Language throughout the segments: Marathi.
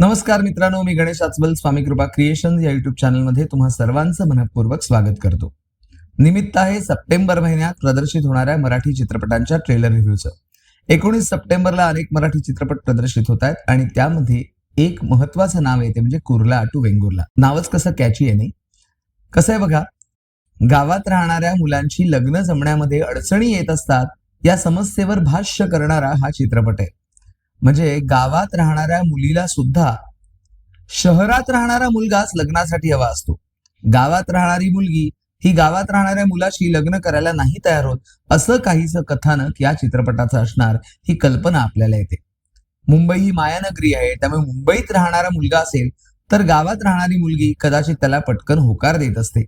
नमस्कार मित्रांनो मी गणेश आचबल स्वामी कृपा क्रिएशन या युट्यूब चॅनलमध्ये तुम्हा सर्वांचं मनपूर्वक स्वागत करतो. निमित्त आहे सप्टेंबर महिन्यात प्रदर्शित होणाऱ्या मराठी चित्रपटांच्या ट्रेलर रिव्ह्यूचं. एकोणीस सप्टेंबरला अनेक मराठी चित्रपट प्रदर्शित होत आहेत आणि त्यामध्ये एक महत्वाचं नाव येते म्हणजे कुर्ला टू वेंगुर्ला. नावच कसं कॅची आहे नाही? कसं आहे बघा? गावात राहणाऱ्या मुलांची लग्न जमण्यामध्ये अडचणी येत असतात या समस्येवर भाष्य करणारा हा चित्रपट आहे. म्हणजे गावात राहणाऱ्या मुलीला सुद्धा शहरात राहणारा मुलगाच लग्नासाठी हवा असतो. गावात राहणारी मुलगी ही गावात राहणाऱ्या मुलाशी लग्न करायला नाही तयार होत असं काहीसं कथानक या चित्रपटाचं असणार ही कल्पना आपल्याला येते. मुंबई ही मायानगरी आहे त्यामुळे मुंबईत राहणारा मुलगा असेल तर गावात राहणारी मुलगी कदाचित त्याला पटकन होकार देत असते.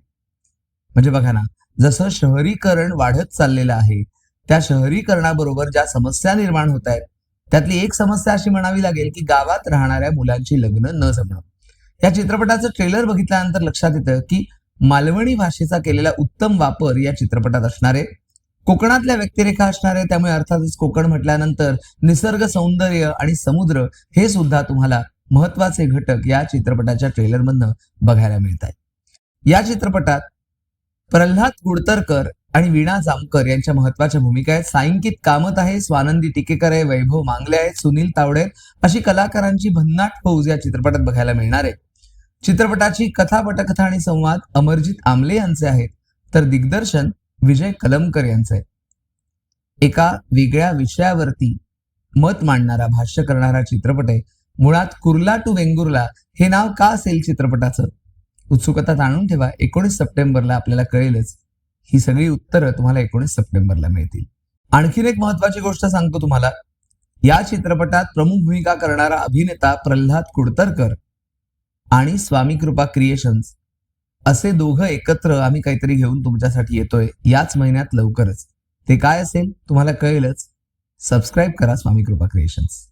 म्हणजे बघा ना जसं शहरीकरण वाढत चाललेलं आहे त्या शहरीकरणाबरोबर ज्या समस्या निर्माण होत आहेत त्यातली एक समस्या अशी म्हणावी लागेल की गावात राहणाऱ्या मुलांची लग्न न जमणं. या चित्रपटाचं ट्रेलर बघितल्यानंतर लक्षात येतं की मालवणी भाषेचा केलेला उत्तम वापर या चित्रपटात असणारे कोकणातल्या व्यक्तिरेखा असणारे त्यामुळे अर्थातच कोकण म्हटल्यानंतर निसर्ग सौंदर्य आणि समुद्र हे सुद्धा तुम्हाला महत्त्वाचे घटक या चित्रपटाच्या ट्रेलरमधनं बघायला मिळत आहेत या चित्रपटात प्रल्हाद गुडतरकर आणि वीणा जामकर यांच्या महत्त्वाच्या भूमिका आहेत. सायंकित कामत आहे स्वानंदी टिकेकर आहे वैभव मांगले आहेत सुनील तावडे आहेत. अशी कलाकारांची भन्नाट फौज या चित्रपटात बघायला मिळणार आहे. चित्रपटाची कथा पटकथा आणि संवाद अमरजित आमले यांचे आहेत. तर दिग्दर्शन विजय कलमकर यांचे आहे एका वेगळ्या विषयावरती मत मांडणारा भाष्य करणारा चित्रपट आहे. मुळात कुर्ला टू वेंगुर्ला हे नाव का असेल चित्रपटाचं? उत्सुकता जाणून ठेवा. एकोणीस सप्टेंबरला आपल्याला कळेलच. ही सगळी उत्तरं तुम्हाला एकोणीस सप्टेंबरला मिळतील. आणखीन एक महत्वाची गोष्ट सांगतो तुम्हाला. या चित्रपटात प्रमुख भूमिका करणारा अभिनेता प्रल्हाद कुडतरकर आणि स्वामी कृपा क्रिएशन्स असे दोघं एकत्र आम्ही काहीतरी घेऊन तुमच्यासाठी येतोय याच महिन्यात लवकरच. ते काय असेल तुम्हाला कळेलच. सबस्क्राईब करा स्वामी कृपा क्रिएशन्स.